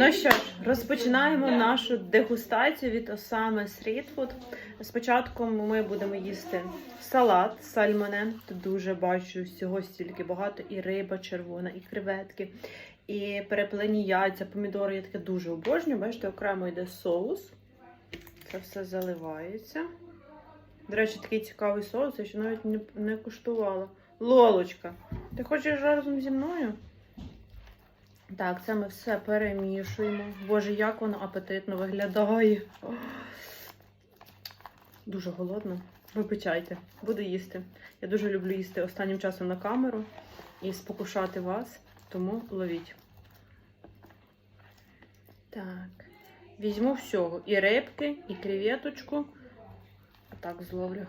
Ну що ж, розпочинаємо нашу дегустацію від Осами Стрітфуд. Спочатку ми будемо їсти салат сальмоне. Тут дуже бачу всього стільки багато. І риба червона, і креветки, і переплені яйця, помідори. Я таке дуже обожнюю. Бачите, окремо йде соус. Це все заливається. До речі, такий цікавий соус, я ще навіть не, не куштувала. Лолочка, ти хочеш разом зі мною? Так, це ми все перемішуємо. Боже, як воно апетитно виглядає. Дуже голодно. Вибачайте, буду їсти. Я дуже люблю їсти останнім часом на камеру і спокушати вас, тому ловіть. Так, візьму всього. І рибки, і креветочку. Так, зловлю.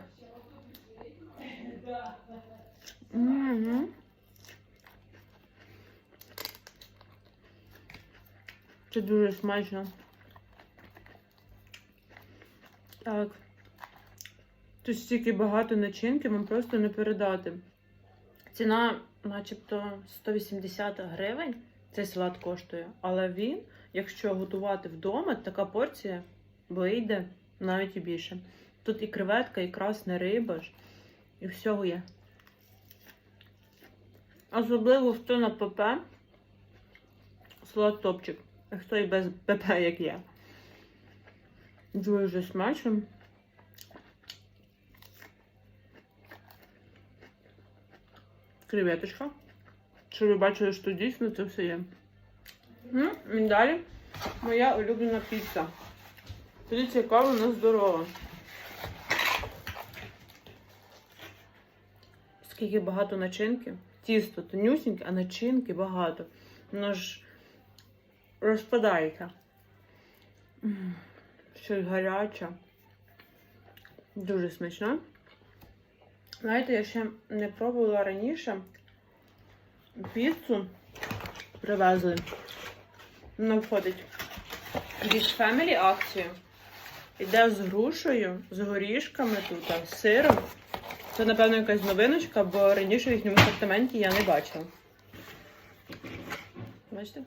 Угу. Це дуже смачно. Так. Тут стільки багато начинки, вам просто не передати. Ціна, начебто, 180 гривень. Цей салат коштує. Але він, якщо готувати вдома, така порція вийде навіть і більше. Тут і креветка, і красна риба ж, і всього є. Особливо хто на ПП, салат топчик. Хто і без ПП, як я. Дуже смачно. Креветочка. Щоб ви бачили, що дійсно це все є. Ну, і далі моя улюблена піца. Подивіться, яка вона здорова. Скільки багато начинки. Тісто тонюсіньке, а начинки багато. Воно ж розпадається. Щось гаряче. Дуже смачно. Знаєте, я ще не пробувала раніше піцу привезли. Вона входить від Family акцію. Іде з грушею, з горішками тут, з сиром. Це, напевно, якась новиночка, бо раніше в їхньому асортименті я не бачила. Бачите?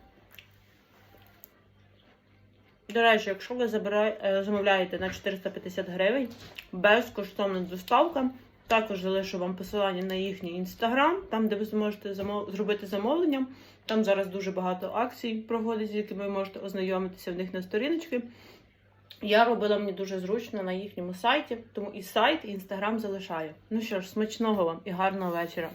До речі, якщо ви е, замовляєте на 450 гривень, безкоштовна доставка. Також залишу вам посилання на їхній інстаграм, там, де ви зможете замов... зробити замовлення. Там зараз дуже багато акцій проводять, з якими ви можете ознайомитися в них на сторіночки. Я робила мені дуже зручно на їхньому сайті, тому і сайт, і інстаграм залишаю. Ну що ж, смачного вам і гарного вечора.